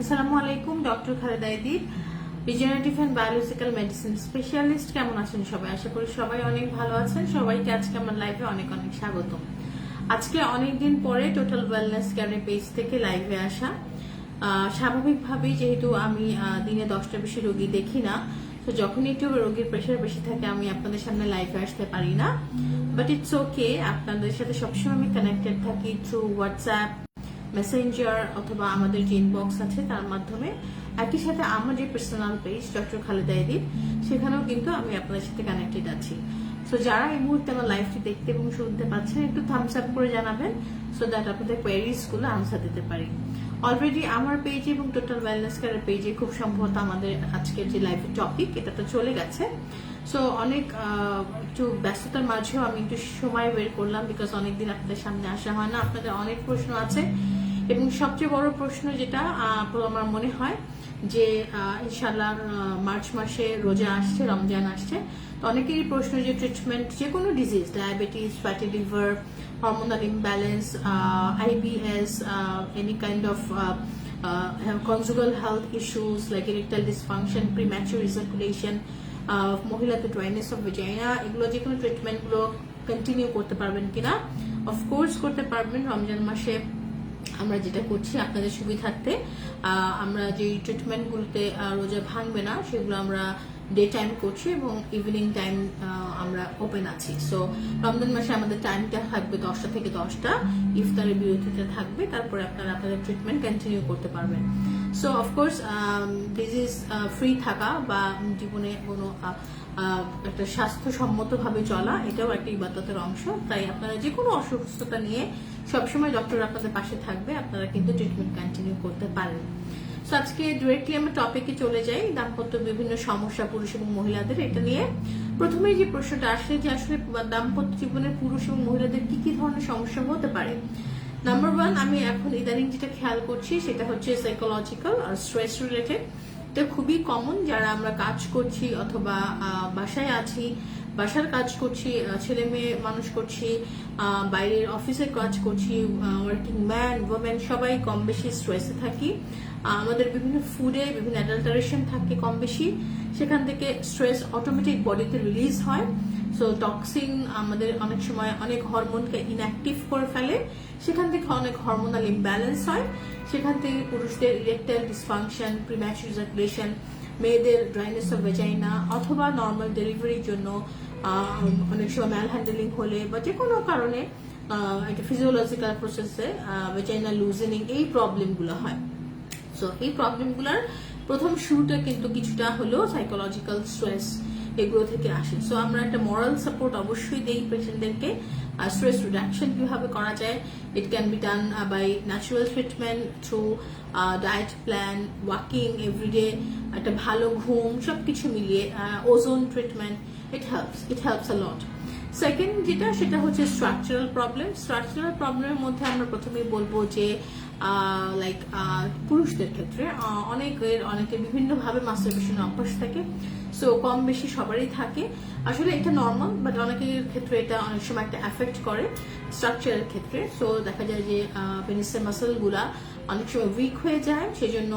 আসসালামু আলাইকুম, doctor Khaleda Idir regenerative and biological medicine specialist কেমন আছেন সবাই? আশা করি সবাই অনেক ভালো আছেন। সবাইকে আজকে আমার লাইভে অনেক অনেক স্বাগত। আজকে অনেক দিন পরে টোটাল ওয়েলনেস কেয়ারের পেজ থেকে লাইভে আসা। স্বাভাবিকভাবেই যেহেতু আমি দিনে দশটা বেশি রোগী দেখি না, তো যখন একটু রোগীর প্রেশার বেশি থাকে, আমি আপনাদের সামনে লাইভে আসতে পারি না। বাট ইটস ওকে আপনাদের সাথে সবসময় আমি কানেক্টেড থাকি থ্রু হোয়াটসঅ্যাপ মেসেঞ্জার অথবা আমাদের যে ইনবক্স আছে, তার মাধ্যমে একই সাথে আমার যে পার্সোনাল পেজ ডক্টর খালেদা এদিন সেখানেও কিন্তু আমি আপনাদের সাথে কানেক্টেড আছি। সো যারা এই মুহূর্তে আমার লাইভটি দেখতে এবং শুনতে পাচ্ছেন, একটু থামস আপ করে জানাবেন সো দ্যাট আপনাদের কোয়ারিজগুলো আনসার দিতে পারি। অলরেডি আমার পেজে এবং টোটাল ওয়েলনেস কেয়ারের পেজে খুব সম্ভবত আমাদের আজকের যে লাইভ টপিক এটা তো চলে গেছে। সো অনেক একটু ব্যস্ততার মাঝেও আমি একটু সময় বের করলাম বিকজ অনেকদিন আপনাদের সামনে আসা হয় না। আপনাদের অনেক প্রশ্ন আছে এবং সবচেয়ে বড় প্রশ্ন যেটা আমার মনে হয় যে ইনশাল্লাহ মার্চ মাসে রোজা আসছে রমজান আসছে তো অনেকেরই প্রশ্ন যে ট্রিটমেন্ট যে কোনো disease diabetes fatty liver hormonal imbalance IBS any kind of conjugal health issues like erectile dysfunction ejaculation ah, মহিলাদের ড্রাইনেস অফ ভেজাইনা এগুলো যে কোনো ট্রিটমেন্টগুলো কন্টিনিউ করতে পারবেন কিনা? অফকোর্স করতে পারবেন রমজান মাসে আমরা যেটা করছি, আপনাদের সুবিধার্থে আমরা যে ট্রিটমেন্টগুলোতে রোজা ভাঙবে না, সেগুলো আমরা ডে টাইম করছি এবং ইভিনিং টাইম আমরা ওপেন আছি। সো রমজান মাসে আমাদের টাইমটা থাকবে দশটা থেকে দশটা, ইফতারের বিরতিতে থাকবে, তারপরে আপনারা আপনাদের ট্রিটমেন্ট কন্টিনিউ করতে পারবেন। সো অফকোর্স ডিজিজ ফ্রি থাকা বা জীবনে কোনো একটা স্বাস্থ্যসম্মতভাবে চলা, এটাও একটা ইবাদতের অংশ। তাই আপনারা যে কোনো অসুস্থতা নিয়ে সবসময় ডক্টর আপনাদের পাশে থাকবে, আপনারা কিন্তু ট্রিটমেন্ট কন্টিনিউ করতে পারেন। তো আজকে ডিরেক্টলি আমরা টপিকে চলে যাই, দাম্পত্য বিভিন্ন সমস্যা পুরুষ এবং মহিলাদের, এটা নিয়ে। প্রথমেই যে প্রশ্নটা আসে যে আসলে দাম্পত্য জীবনে পুরুষ এবং মহিলাদের কি কি ধরনের সমস্যা হতে পারে? নাম্বার ওয়ান আমি এখন ইদানিং যেটা খেয়াল করছি সেটা হচ্ছে সাইকোলজিক্যাল আর স্ট্রেস রিলেটেড এটা খুবই কমন যারা আমরা কাজ করছি অথবা বাসায় আছি, বাসার কাজ করছি ছেলে মেয়ে মানুষ করছি বাইরের অফিসে কাজ করছি ওয়ার্কিং ম্যান ওমেন সবাই কম বেশি স্ট্রেসে থাকি। আমাদের বিভিন্ন ফুডে বিভিন্ন অ্যাডাল্টারেশন থাকে কম বেশি। সেখান থেকে স্ট্রেস অটোমেটিক বডিতে রিলিজ হয়। সো টক্সিন আমাদের অনেক সময় অনেক হরমোনকে ইনঅ্যাক্টিভ করে ফেলে। সেখান থেকে অনেক হরমোনাল ইমব্যালেন্স হয়। সেখান থেকে পুরুষদের ইরেকটাইল ডিসফাংশন প্রিম্যাচুর ইজাকুলেশন মেয়েদের ড্রাইনেস অফ ভেজাইনা অথবা নর্মাল ডেলিভারির জন্য অনেক সময় ম্যাল হ্যান্ডেলিং হলে বা যে কোনো কারণে একটা ফিজিওলজিক্যাল প্রসেসে ভেজাইনা লুজেনিং এই প্রবলেমগুলো হয়। সো এই প্রবলেমগুলোর প্রথম শুরুটা কিন্তু কিছুটা হলেও সাইকোলজিক্যাল স্ট্রেস এগুলো থেকে আসে। সো আমরা একটা মরাল সাপোর্ট অবশ্যই দেই পেশেন্টদেরকে আর স্ট্রেস রিডাকশন কীভাবে করা যায় it can be done by natural treatment through diet plan walking everyday একটা ভালো ঘুম, সবকিছু মিলিয়ে ozone treatment it helps it helps a lot second যেটা, সেটা হচ্ছে স্ট্রাকচারাল প্রবলেম স্ট্রাকচারাল প্রবলেমের মধ্যে আমরা প্রথমেই বলব যে লাইক পুরুষদের ক্ষেত্রে অনেকের অনেকের বিভিন্নভাবে মাস্টারবেশনের অভ্যাস থাকে সো কম বেশি সবারই থাকে। আসলে এটা নর্মাল বাট অনেকের ক্ষেত্রে এটা অনেক সময় একটা এফেক্ট করে স্ট্রাকচারের ক্ষেত্রে। সো দেখা যায় যে পেনিসের মাসেলগুলা অনেক সময় উইক হয়ে যায়, সেজন্য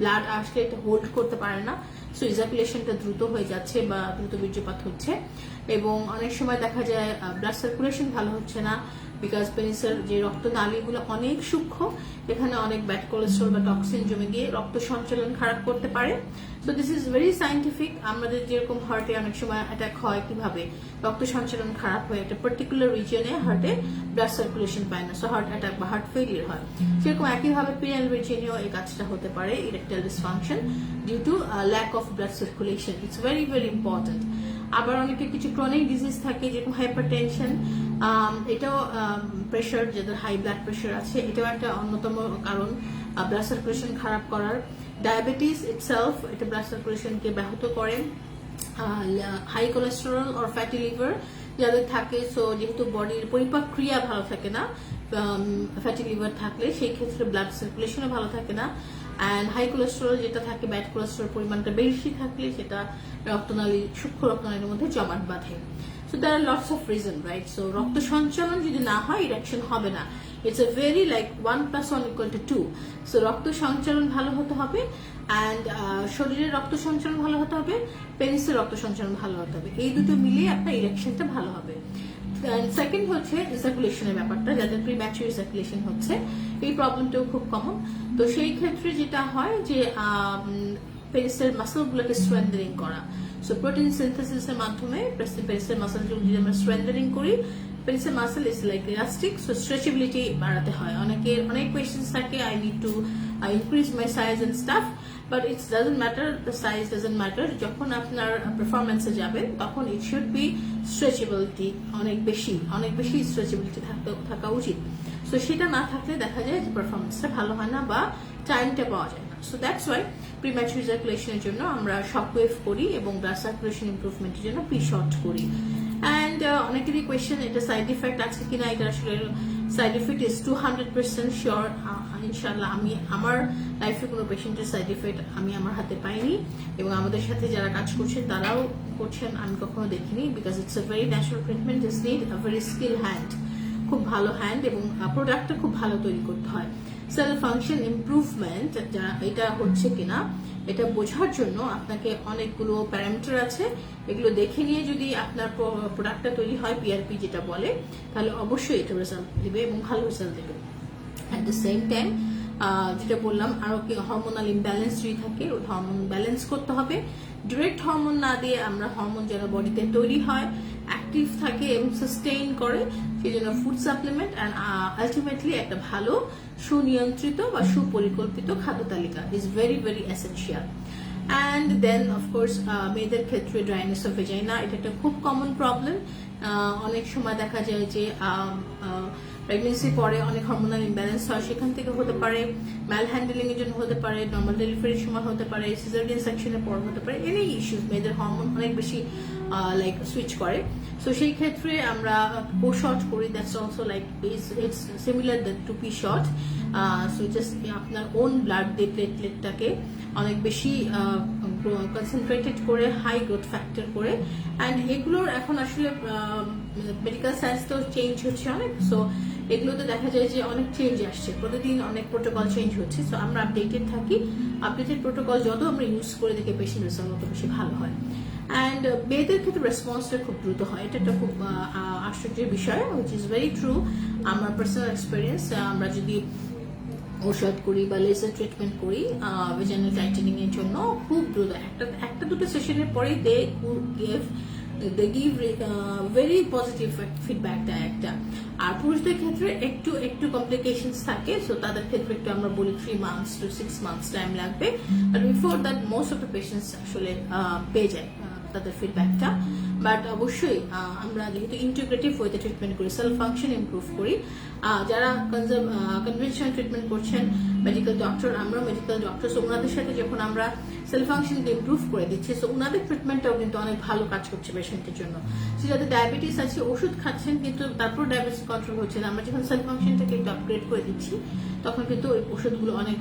ব্লাড আসলে এটা হোল্ড করতে পারে না। সো ইজাকুলেশনটা দ্রুত হয়ে যাচ্ছে বা দ্রুত বীর্যপাত হচ্ছে। এবং অনেক সময় দেখা যায় ব্লাড সার্কুলেশন ভালো হচ্ছে না বিকজ পেনিসের যে রক্তনালীগুলো অনেক সূক্ষ্ম, এখানে অনেক ব্যাড কোলেস্ট্রল বা টক্সিন জমে গিয়ে রক্ত সঞ্চালন খারাপ করতে পারে। So this is very scientific আমাদের যেরকম হার্টে অনেক সময় অ্যাটাক হয় কীভাবে রক্ত সঞ্চালন খারাপ হয়ে একটা পার্টিকুলার রিজনে হার্টে ব্লাড সার্কুলেশন পায় না সো হার্ট অ্যাটাক বা হার্ট ফেলিয়ার হয়। সেরকম একইভাবে পিনাল রিজনেও এই কাজটা হতে পারে erectile dysfunction due to lack of blood circulation it's very very important আবার অনেকে কিছু ক্রনিক ডিজিজ থাকে যেরকম হাইপার টেনশন এটাও প্রেশার যাদের হাই ব্লাড প্রেশার আছে, এটাও একটা অন্যতম কারণ ব্লাড সার্কুলেশন খারাপ করার। ডায়াবেটিস ইটসেলফ এটা ব্লাড সার্কুলেশনকে ব্যাহত করে। High cholesterol or fatty liver যাদের থাকে সো যেহেতু বডির পরিপাক ক্রিয়া ভালো থাকে না ফ্যাটি লিভার থাকলে সেই ক্ষেত্রে ব্লাড সার্কুলেশনও ভালো থাকে না। অ্যান্ড হাই কোলেস্টেরল যেটা থাকে ব্যাড কোলেস্টেরল পরিমাণটা বেশি থাকলে সেটা রক্তনালী, সূক্ষ্ম রক্তনালীর মধ্যে জমাট বাঁধে। So there are lots of reason right so রক্ত সঞ্চালন যদি না হয় ইরেকশন হবে না। It's a very like one plus one equal to two so রক্ত সঞ্চালন ভালো হতে হবে অ্যান্ড শরীরের রক্ত সঞ্চালন ভালো হতে হবে পেনিসের রক্ত সঞ্চালন ভালো হতে হবে। এই দুটো মিলিয়ে আপনার ইলেকশনটা ভালো হবে। সেকেন্ড হচ্ছে সার্কুলেশনের ব্যাপারটা, যাদের প্রি ম্যাচুর সার্কুলেশন হচ্ছে, এই প্রবলেমটাও খুব কমন তো সেই ক্ষেত্রে যেটা হয় যে পেরিসের মাসলগুলোকে স্ট্রেন্দারিং করা। সো প্রোটিন সিনথেসিসের মাধ্যমে পেরিসের মাসল যদি আমরা স্ট্রেন্দারিং করি পেরিসের muscle is like elastic so stretchability বাড়াতে হয়। অনেকের, অনেক কোয়েশ্চেন্স থাকে I need to increase my size and stuff but it's doesn't matter the size doesn't matter যখন আপনার পারফরমেন্সে যাবেন তখন ইট শুড বি স্ট্রেচেবিলিটি অনেক বেশি অনেক বেশি স্ট্রেচেবিলিটি থাকা উচিত। সো সেটা না থাকলে দেখা যায় যে পারফরমেন্সটা ভালো হয় না বা টাইমটা পাওয়া যায় না। সো দ্যাটস ওয়াই প্রিম্যাচুর সার্কুলেশনের জন্য আমরা শক ওয়েভ করি এবং ব্লাড সার্কুলেশন ইমপ্রুভমেন্টের জন্য পি শর্ট করি অ্যান্ড অনেকেরই কোয়েশ্চেন এটা সাইড ইফেক্ট আছে কিনা? এটা আসলে side effect is two hundred percent sure ইনশাল্লাহ আমি আমার লাইফে কোনো পেশেন্টের সাইড ইফেক্ট আমি আমার হাতে পাইনি এবং আমাদের সাথে যারা কাজ করছেন তারাও করছেন আমি কখনো দেখিনি because it's a very natural treatment is need a very skill hand খুব ভালো হ্যান্ড এবং প্রোডাক্টটা খুব ভালো তৈরি করতে হয়। সেল ফাংশন ইমপ্রুভমেন্ট এটা হচ্ছে কিনা, এটা বোঝার জন্য আপনাকে অনেকগুলো প্যারামিটার আছে। এগুলো দেখে নিয়ে যদি আপনার প্রোডাক্টটা তৈরি হয় পিআরপি যেটা বলে, তাহলে অবশ্যই এটা রেজাল্ট দেবে এবং ভালো রেজাল্ট দেবে। অ্যাট দ্য সেম টাইম যেটা বললাম, আরও কি হরমোনাল ইমব্যালেন্স যদি থাকে ওই হরমোন ব্যালেন্স করতে হবে। ডিরেক্ট হরমোন না দিয়ে আমরা হরমোন যেন বডিতে তৈরি হয় অ্যাক্টিভ থাকে এবং সাস্টেইন করে, সেই জন্য ফুড সাপ্লিমেন্ট অ্যান্ড আলটিমেটলি একটা ভালো সুনিয়ন্ত্রিত বা সুপরিকল্পিত খাদ্য তালিকা is very very essential and then of course মেয়েদের ক্ষেত্রে ড্রাইনেস অফ ভেজাইনা এটা একটা খুব কমন প্রবলেম অনেক সময় দেখা যায় যে প্রেগনেন্সি পরে অনেক হরমোনাল ইমব্যালেন্স হয় সেখান থেকে হতে পারে ম্যাল হ্যান্ডেলিং এর জন্য হতে পারে নর্মাল ডেলিভারির সময় হতে পারে সিজারিয়ান সেকশনের পর হতে পারে এনি ইস্যুস মেয়েদের হরমোন অনেক বেশি লাইক সুইচ করে। সো সেই ক্ষেত্রে আমরা পো শর্ট করি that's also like it's similar that to P shot so just আপনার ওন ব্লাড দিয়ে প্লেটলেটটাকে অনেক বেশি কনসেন্ট্রেটেড করে হাই গ্রোথ ফ্যাক্টর করে। অ্যান্ড এগুলোর এখন আসলে মেডিকেল সায়েন্স তো চেঞ্জ হচ্ছে অনেক। সো এগুলোতে দেখা যায় যে অনেক চেঞ্জ আসছে। প্রতিদিন অনেক প্রোটোকল চেঞ্জ হচ্ছে। সো আমরা আপডেটেড থাকি। আপডেটেড প্রোটোকল যত আমরা ইউজ করে দেখি পেশেন্ট রেজাল্ট তত বেশি ভালো হয়। অ্যান্ড মেয়েদের ক্ষেত্রে রেসপন্সটা খুব দ্রুত হয়। এটা একটা খুব আশ্চর্যের বিষয় উইচ ইজ ভেরি ট্রু আমার পার্সোনাল এক্সপিরিয়েন্স আমরা যদি ঔষধ করি বা লেজার ট্রিটমেন্ট করি ভেজানাল টাইটেনিং এর জন্য খুব দ্রুত। একটা একটা দুটো সেশনের পরে they give they give very positive feedback দেয় একটা। আর পুরুষদের ক্ষেত্রে একটু একটু কমপ্লিকেশনস থাকে সো তাদের ক্ষেত্রে একটু আমরা বলি three months to six months time লাগবে। But before that most of the patients আসলে পেয়ে যায় তাদের ফিডব্যাকটা বাট অবশ্যই আমরা যেহেতু ইন্টিগ্রেটিভ ওয়েতে ট্রিটমেন্ট করি সেলফ ফাংশন ইমপ্রুভ করি যারা কনভেনশনাল ট্রিটমেন্ট করছেন মেডিকেল ডক্টর আমরা মেডিকেল ডক্টর সো ওনাদের সাথে যখন আমরা সেলফ ফাংশনকে ইমপ্রুভ করে দিচ্ছি সো ওনাদের ট্রিটমেন্টটাও কিন্তু অনেক ভালো কাজ করছে পেশেন্টের জন্য। সো যাদের ডায়াবেটিস আছে, ওষুধ খাচ্ছেন, কিন্তু তারপর ডায়াবেটিস কন্ট্রোল হচ্ছে না। আমরা যখন সেলফ ফাংশনটাকে একটু আপগ্রেড করে দিচ্ছি, তখন কিন্তু ওই ওষুধগুলো অনেক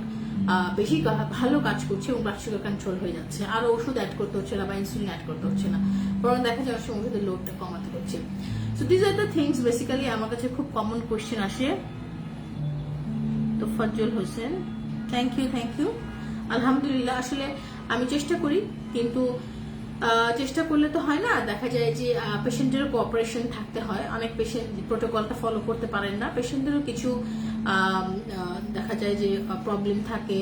বেশি ভালো কাজ করছে এবং ব্লাড সুগার কন্ট্রোল হয়ে যাচ্ছে। আরও ওষুধ অ্যাড করতে হচ্ছে না বা ইনসুলিন অ্যাড করতে হচ্ছে না। বরং দেখা যায় সময় ওষুধের লোডটা কমাতে হচ্ছে। So these are the things basically আমার কাছে খুব কমন কোয়েশ্চেন আসে। তো Fazal Hossain thank you thank you আলহামদুলিল্লাহ, আসলে আমি চেষ্টা করি, কিন্তু চেষ্টা করলে তো হয় না? দেখা যায় যে পেশেন্টেরও কোঅপারেশন থাকতে হয়। অনেক পেশেন্ট প্রোটোকলটা ফলো করতে পারেন না। পেশেন্টেরও কিছু দেখা যায় যে প্রবলেম থাকে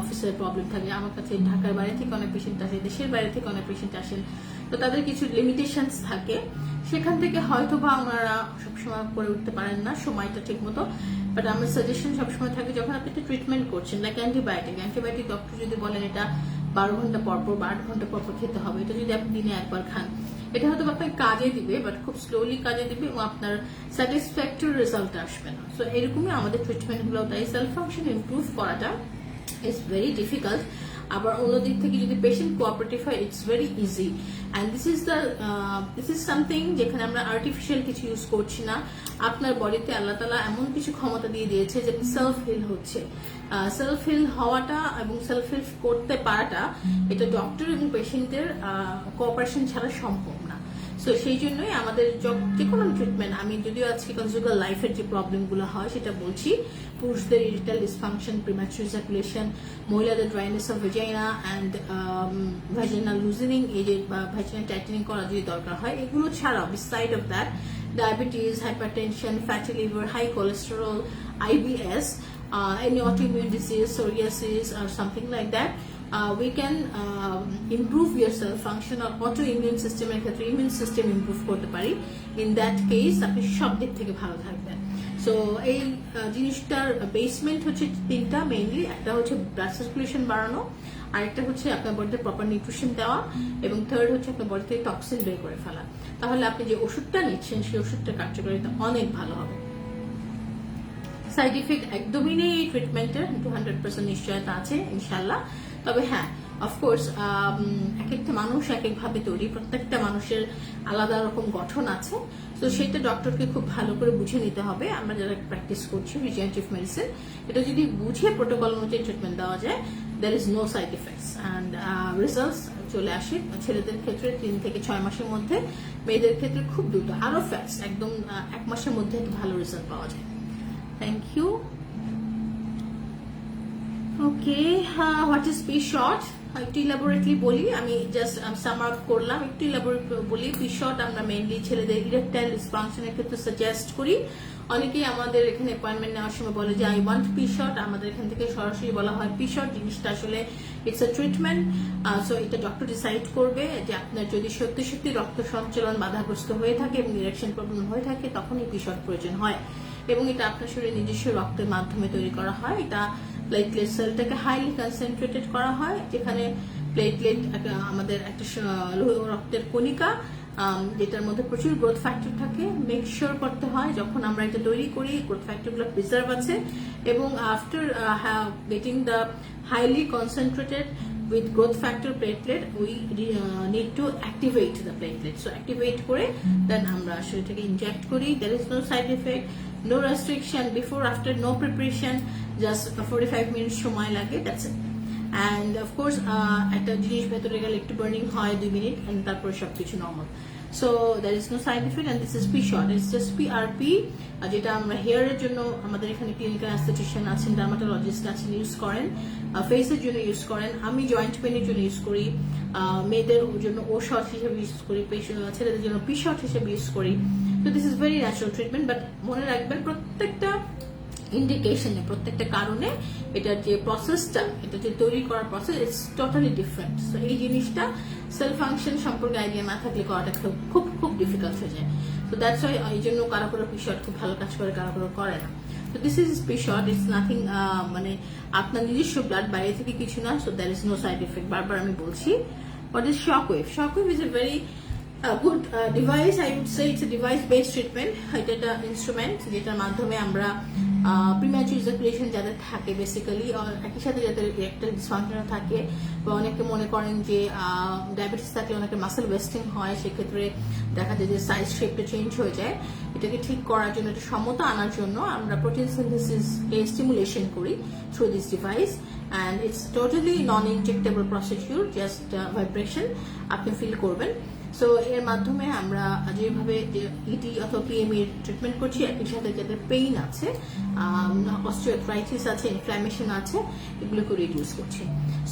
অফিসের প্রবলেম থাকে। আমার কাছে ঢাকার বাইরে থেকে অনেক পেশেন্ট আসে, দেশের বাইরে থেকে অনেক পেশেন্ট আসেন। তো তাদের কিছু লিমিটেশনস থাকে। সেখান থেকে হয়তো বা ওনারা সবসময় করে উঠতে পারেন না, সময়টা ঠিক মতো বাট আমার সাজেশন সবসময় থাকে, যখন আপনি একটা ট্রিটমেন্ট করছেন লাইক অ্যান্টিবায়োটিক অ্যান্টিবায়োটিক ডক্টর যদি বলেন এটা বারো ঘণ্টা পরপর পর বা আট ঘণ্টা পরপর পর খেতে হবে। এটা যদি আপনি দিনে একবার খান, এটা হয়তো আপনাকে কাজে দিবে বাট খুব স্লোলি কাজে দিবে এবং আপনার স্যাটিসফ্যাক্টরি রেজাল্ট আসবে না। সো এরকমই আমাদের ট্রিটমেন্টগুলো, তাই সেলফ ফাংশন ইমপ্রুভ করাটা ইজ ভেরি ডিফিকাল্ট আবার অন্যদিক থেকে যদি পেশেন্ট কোঅপারেটিভ হয় it's very easy and this is the this is something যেখানে আমরা আর্টিফিশিয়াল কিছু ইউজ করছি না। আপনার বডিতে আল্লাহ তালা এমন কিছু ক্ষমতা দিয়ে দিয়েছে যে সেলফ হিল হচ্ছে। সেলফ হিল হওয়াটা এবং সেলফ হিল করতে পারাটা এটা ডক্টর এবং পেশেন্টের কোঅপারেশন ছাড়া সম্ভব সো সেই জন্যই আমাদের য- কোনো ট্রিটমেন্ট আমি যদিও আজকে কনজুগাল লাইফের যে প্রবলেমগুলো হয় সেটা বলছি। পুরুষদের ইরিটাল ডিসফাংশন প্রিম্যাচুর সার্কুলেশন মহিলাদের dryness of vagina and vagina loosening এই যে ভেজাইনা টাইটেনিং করা যদি দরকার হয় এগুলো ছাড়াও beside of that diabetes hypertension fatty liver high cholesterol IBS any autoimmune disease, psoriasis, or something like that, uh, we can um, improve your cell function or autoimmune system এর ক্ষেত্রে immune system improve করতে পারি in that case আপনি সব দিক থেকে ভালো থাকবেন সো এই জিনিসটার বেসমেন্ট হচ্ছে তিনটা মেইনলি একটা হচ্ছে ব্লাড সার্কুলেশন বাড়ানো আরেকটা হচ্ছে আপনার বডিতে প্রপার নিউট্রিশন দেওয়া এবং থার্ড হচ্ছে আপনার বডি থেকে টক্সিন বের করে ফেলা তাহলে আপনি যে ওষুধটা নিচ্ছেন সেই ওষুধটার কার্যকারিতা অনেক ভালো হবে সাইড ইফেক্ট একদমই নেই এই ট্রিটমেন্টের টু হান্ড্রেড পার্সেন্ট নিশ্চয়তা আছে ইনশাল্লাহ তবে হ্যাঁ অফকোর্স এক একটা মানুষ এক একভাবে তৈরি। প্রত্যেকটা মানুষের আলাদা রকম গঠন আছে। তো সেটা ডক্টরকে খুব ভালো করে বুঝে নিতে হবে। আমরা যারা প্র্যাকটিস করছি রিজেন্টিভ মেডিসিন এটা যদি বুঝে প্রোটোকল অনুযায়ী ট্রিটমেন্ট দেওয়া যায় there is no side effects and results চলে আসে ছেলেদের ক্ষেত্রে তিন থেকে ছয় মাসের মধ্যে, মেয়েদের ক্ষেত্রে খুব দ্রুত। আরও ফ্যাস্ট একদম এক মাসের মধ্যে ভালো রেজাল্ট পাওয়া যায়। Thank you. Okay what is P shot একটু ইলাবোরেটলি বলি, আমি জাস্ট সাম আপ করলাম। একটু ইলাবোরেট বলি পি শর্ট আমরা মেনলি ছেলেদের ইরেকটাইল ডিসফাংশনের ক্ষেত্রে সাজেস্ট করি। অনেকেই আমাদের এখানে অ্যাপয়েন্টমেন্ট নেওয়ার সময় বলে যে আই ওয়ান্ট পি শর্ট আমাদের এখান থেকে সরাসরি বলা হয় পি শর্ট জিনিসটা আসলে ইটস আ ট্রিটমেন্ট সো এটা ডক্টর ডিসাইড করবে যে আপনার যদি সত্যি সত্যি রক্ত সঞ্চালন বাধাগ্রস্ত হয়ে থাকে এবং ইরেকশন প্রবলেম হয়ে থাকে, তখনই পি শর্ট প্রয়োজন হয়। এবং এটা আপনার শরীরে নিজস্ব রক্তের মাধ্যমে তৈরি করা হয়। এটা প্লেটলেট সেলটাকে হাইলি কনসেন্ট্রেটেড করা হয়, যেখানে প্লেটলেট আমাদের একটা রক্তের কণিকা যেটার মধ্যে প্রচুর গ্রোথ ফ্যাক্টর থাকে। মেক শিওর করতে হয় যখন আমরা এটা তৈরি করি গ্রোথ ফ্যাক্টরগুলো প্রিজার্ভ আছে। এবং after getting the highly concentrated with growth factor platelet we need to activate the platelet so activate করে দেন আমরা শরীরটাকে ইনজেক্ট করি। There no side side no restriction before after no no preparation just 45 minutes সময় লাগে and of uh, একটা জিনিস ভেতরে গেলে একটু বার্নিং হয় দুই মিনিট অ্যান্ড তারপরে সবকিছু normal so there is no side effect and this is P shot it's just P R P যেটা আমরা হেয়ারের জন্য আমাদের এখানে ক্লিনিক্যাল অ্যাস্থেটিশিয়ান আছেন ডার্মাটোলজিস্ট আছেন ইউজ করেন ফেসের জন্য ইউজ করেন। আমি জয়েন্ট পেনের জন্য ইউজ করি মেয়েদের জন্য ও শর্ট হিসেবে ইউজ করি ছেলেদের জন্য পি শর্ট হিসেবে ইউজ করি। তো this is very natural treatment but মনে রাখবেন প্রত্যেকটা ইন্ডিকেশনে প্রত্যেকটা কারণে এটার যে প্রসেসটা এটা যে তৈরি করার process it's totally different so এই জিনিসটা সেল ফাংশন সম্পর্কে আইডিয়া না থাকলে করাটা খুব খুব খুব ডিফিকাল্ট হয়ে যায়। তো দ্যাটস ওয়াই এই জন্য কারও কারও পিশট খুব ভালো কাজ করে কারও কারও করে না তো this is P shot it's nothing মানে আপনার নিজস্ব ব্লাড বাইরে থেকে কিছু না so there is no side effect বারবার আমি বলছি what is shock wave shock wave is a very uh, device i would say it's a device based treatment এটা একটা ইনস্ট্রুমেন্ট যেটার মাধ্যমে আমরা প্রিম্যাচুর ইজাকুলেশন যাদের থাকে বেসিক্যালি একই সাথে যাদের একটা ডিসফাংশন থাকে, বা অনেকে মনে করেন যে ডায়াবেটিস থাকলে অনেকে মাসেল ওয়েস্টিং হয়, সেক্ষেত্রে দেখা যায় যে সাইজ শেপটা চেঞ্জ হয়ে যায়। এটাকে ঠিক করার জন্য, এটা সমতা আনার জন্য আমরা প্রোটিন সিনথেসিস স্টিমুলেশন করি through this device and it's totally non injectable procedure just vibration আপনি ফিল করবেন। সো এর মাধ্যমে আমরা যেভাবে ইটি অথবা পিএম এর ট্রিটমেন্ট করছি একই সাথে যাদের পেইন আছে অস্ট্রিওথ্রাইটিস আছে ইনফ্ল্যামেশন আছে, এগুলোকে রিডিউস করছি।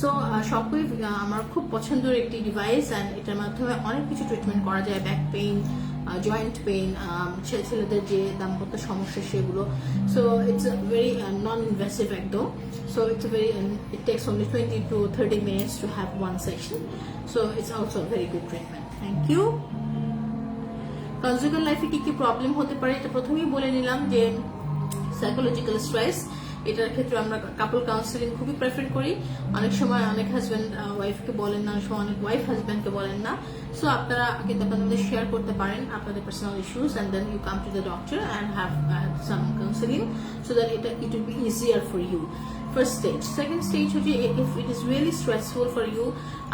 সো শকওয়েভ আমার খুব পছন্দের একটি ডিভাইস অ্যান্ড এটার মাধ্যমে অনেক কিছু ট্রিটমেন্ট করা যায় ব্যাক পেইন জয়েন্ট পেইন ছেলেদের যে দাম্পত্য সমস্যা সেগুলো। So it's very non invasive একদম। So, it's a very it takes only 20 to 30 minutes to have one session so, it's also a very thank you. Conjugal লাইফে কি কি প্রবলেম হতে পারে, এটা প্রথমেই বলে নিলাম যে সাইকোলজিক্যাল স্ট্রেস এটার ক্ষেত্রে আমরা কাপল কাউন্সিলিং খুবই প্রেফার করি। অনেক সময় অনেক হাজব্যান্ড ওয়াইফকে বলেন না সময় অনেক ওয়াইফ হাজব্যান্ডকে বলেন না। সো আপনারা কিন্তু আপনাদের শেয়ার করতে পারেন আপনাদের personal issues and then you come to the doctor and have some counselling so that এটা it will be easier for you first stage second stage হচ্ছে if it is really stressful for you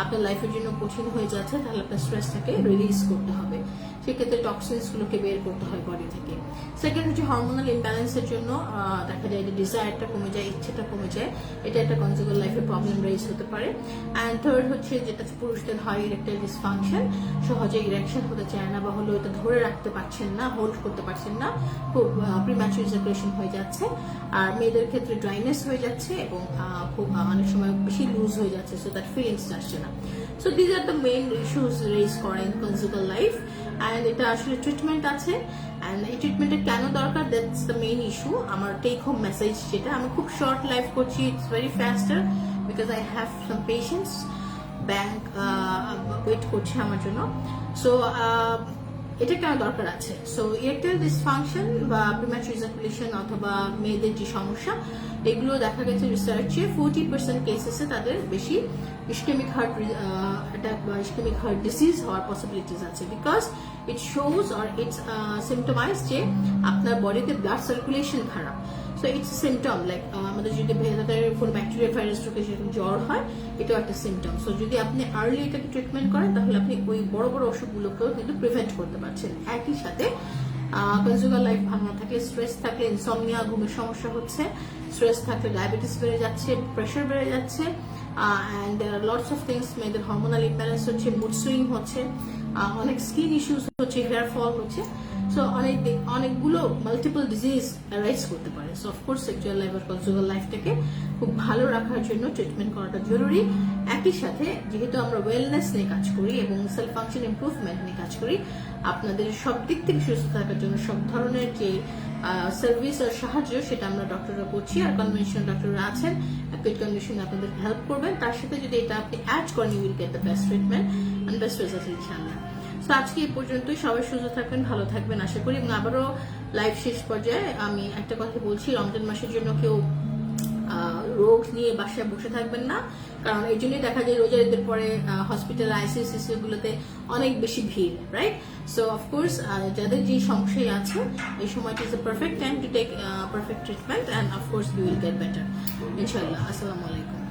আপনার লাইফের জন্য কঠিন হয়ে যাচ্ছে, তাহলে আপনার স্ট্রেসটাকে রিলিজ করতে হবে। সেক্ষেত্রে টক্সিনস গুলোকে বের করতে হয় বডি থেকে। সেকেন্ড হচ্ছে হরমোনাল ইমব্যালেন্সের জন্য দেখা যায় যে ডিজায়ারটা কমে যায়, ইচ্ছেটা কমে যায়, এটা একটা কনজুগাল লাইফে প্রবলেম রেজ হতে পারে। অ্যান্ড থার্ড হচ্ছে যেটা পুরুষদের হয় ইরেকটাইল ডিসফাংশন সহজে ইরেকশন হতে চায় না বা হলো এটা ধরে রাখতে পারছেন না হোল্ড করতে পারছেন না, খুব প্রিম্যাচুর ইজাকুলেশন হয়ে যাচ্ছে। আর মেয়েদের ক্ষেত্রে ড্রাইনেস হয়ে যাচ্ছে এবং খুব অনেক সময় বেশি লুজ হয়ে যাচ্ছে সো দ্যাট ফিলিংস আসছে না। So these are the main issues raise করেন কনজুগাল লাইফ অ্যান্ড এটা আসলে ট্রিটমেন্ট আছে অ্যান্ড এই ট্রিটমেন্টটা কেন দরকার? দ্যাটস দ্য মেইন ইস্যু আমার টেক হোম মেসেজ যেটা, আমি খুব শর্ট লাইফ করছি it's very faster because I have some patients bank wait করছে আমার জন্য। সো এটা কেন দরকার আছে? সো এয়ারটেল ডিসফাংশন বা প্রিম্যাচুর ইজাকুলেশন অথবা মেয়েদের যে সমস্যা এগুলো দেখা গেছে রিসার্চে ফোর্টি পার্সেন্ট কেসেসে তাদের বেশি ইস্টেমিক হার্ট অ্যাটাক বা ইস্কেমিক হার্ট ডিসিজ হওয়ার পসিবিলিটিস আছে because it shows or it's symptomize যে আপনার বডিতে ব্লাড সার্কুলেশন খারাপ। সো ইটস সিমটম লাইক আমাদের যদি ভেতরে কোনো ব্যাকটেরিয়া ভাইরাস ঢুকে সেরকম জ্বর হয়, এটাও একটা সিমটম সো যদি আপনি আর্লি এটাকে ট্রিটমেন্ট করেন, তাহলে আপনি ওই বড় বড় অসুখগুলোকেও কিন্তু প্রিভেন্ট করতে পারছেন। একই সাথে কনজুগাল লাইফ ভালো না থাকে স্ট্রেস থাকলে ইনসমিয়া ঘুমের সমস্যা হচ্ছে স্ট্রেস থাকলে ডায়াবেটিস বেড়ে যাচ্ছে প্রেশার বেড়ে যাচ্ছে অ্যান্ড লটস অফ থিংস মেয়েদের হরমোনাল ইমব্যালেন্স হচ্ছে মুড সুইং হচ্ছে অনেক স্কিন ইস্যুস হচ্ছে হেয়ার ফল হচ্ছে সো অনেক অনেকগুলো মাল্টিপল ডিজিজ অ্যারাইজ করতে পারে। সো অফকোর্স সেক্সুয়াল লাইফ আর কনজুগাল লাইফটাকে খুব ভালো রাখার জন্য ট্রিটমেন্ট করাটা জরুরি। একই সাথে যেহেতু আমরা ওয়েলনেস নিয়ে কাজ করি এবং সেলফ ফাংশন ইমপ্রুভমেন্ট নিয়ে কাজ করি, আপনাদের সব দিক থেকে সুস্থ থাকার জন্য সব ধরনের যে সার্ভিস আর সাহায্য সেটা আমরা ডক্টররা করছি আর কনভেনশনাল ডক্টররা আছেন অ্যাকুইট কন্ডিশনে আপনাদের হেল্প করবেন। তার সাথে যদি এটা আপনি অ্যাড করেন you will get the best treatment and best result ইনশাআল্লাহ তো আজকে এই পর্যন্তই। সবাই সুস্থ থাকবেন, ভালো থাকবেন, আশা করি। এবং আবারও লাইভ শেষ পর্যায়ে আমি একটা কথা বলছি, রমজান মাসের জন্য কেউ রোগ নিয়ে বাসায় বসে থাকবেন না। কারণ এই জন্যই দেখা যায় রোজা রোজারিদের পরে হসপিটাল আইসিসিসি গুলোতে অনেক বেশি ভিড় রাইট সো অফকোর্স যাদের যে সমস্যায় আছে, এই সময়টা is a perfect time to take perfect treatment and of course you will get better ইনশাল্লাহ আসসালামু আলাইকুম।